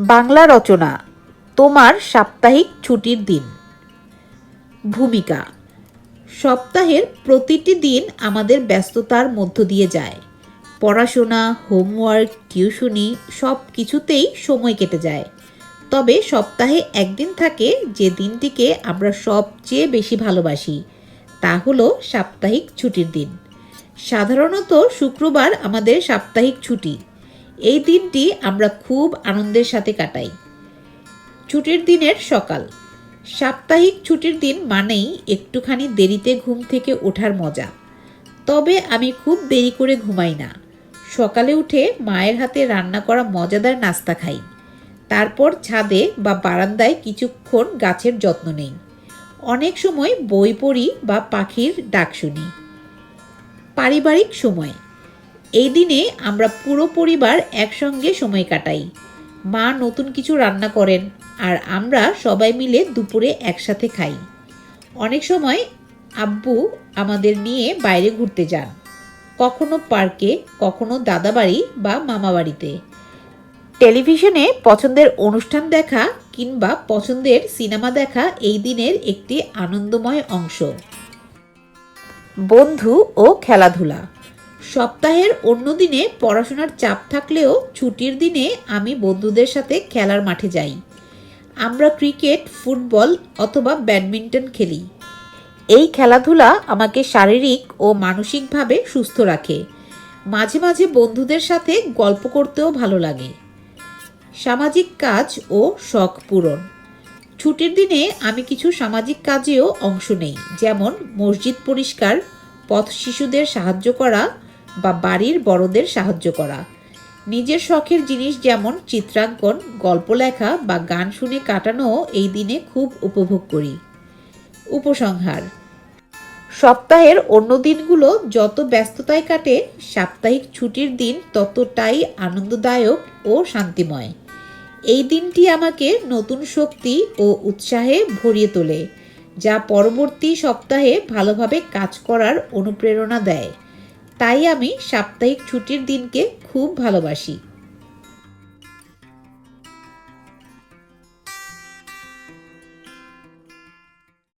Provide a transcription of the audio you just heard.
বাংলা রচনা, তোমার সাপ্তাহিক ছুটির দিন। ভূমিকা, সপ্তাহের প্রতিটি দিন আমাদের ব্যস্ততার মধ্য দিয়ে যায়। পড়াশোনা, হোমওয়ার্ক, টিউশনি সব কিছুতেই সময় কেটে যায়। তবে সপ্তাহে একদিন থাকে যে দিনটিকে আমরা সবচেয়ে বেশি ভালোবাসি, তা হলো সাপ্তাহিক ছুটির দিন। সাধারণত শুক্রবার আমাদের সাপ্তাহিক ছুটি। এই দিনটি আমরা খুব আনন্দের সাথে কাটাই। ছুটির দিনের সকাল। সাপ্তাহিক ছুটির দিন মানেই একটুখানি দেরিতে ঘুম থেকে ওঠার মজা। তবে আমি খুব দেরি করে ঘুমাই না। সকালে উঠে মায়ের হাতে রান্না করা মজাদার নাস্তা খাই। তারপর ছাদে বা বারান্দায় কিছুক্ষণ গাছের যত্ন নেই। অনেক সময় বই পড়ি বা পাখির ডাক শুনি। পারিবারিক সময়। এই দিনে আমরা পুরো পরিবার একসঙ্গে সময় কাটাই। মা নতুন কিছু রান্না করেন আর আমরা সবাই মিলে দুপুরে একসাথে খাই। অনেক সময় আব্বু আমাদের নিয়ে বাইরে ঘুরতে যান। কখনো পার্কে, কখনো দাদাবাড়ি বা মামাবাড়িতে। টেলিভিশনে পছন্দের অনুষ্ঠান দেখা কিংবা পছন্দের সিনেমা দেখা এই দিনের একটি আনন্দময় অংশ। বন্ধু ও খেলাধুলা। সপ্তাহের অন্য দিনে পড়াশোনার চাপ থাকলেও ছুটির দিনে আমি বন্ধুদের সাথে খেলার মাঠে যাই। আমরা ক্রিকেট, ফুটবল অথবা ব্যাডমিন্টন খেলি। এই খেলাধুলা আমাকে শারীরিক ও মানসিকভাবে সুস্থ রাখে। মাঝে মাঝে বন্ধুদের সাথে গল্প করতেও ভালো লাগে। সামাজিক কাজ ও শখ পূরণ। ছুটির দিনে আমি কিছু সামাজিক কাজেও অংশ নেই, যেমন মসজিদ পরিষ্কার, পথ শিশুদের সাহায্য করা বা বাড়ির বড়দের সাহায্য করা। নিজের শখের জিনিস যেমন চিত্রাঙ্কন গল্প লেখা বা গান শুনে কাটানোও এই দিনে খুব উপভোগ করি। উপসংহার। সপ্তাহের অন্য দিনগুলো যত ব্যস্ততায় কাটে, সাপ্তাহিক ছুটির দিন ততটাই আনন্দদায়ক ও শান্তিময়। এই দিনটি আমাকে নতুন শক্তি ও উৎসাহে ভরিয়ে তোলে, যা পরবর্তী সপ্তাহে ভালোভাবে কাজ করার অনুপ্রেরণা দেয়। তাই আমি সাপ্তাহিক ছুটির দিনকে খুব ভালোবাসি।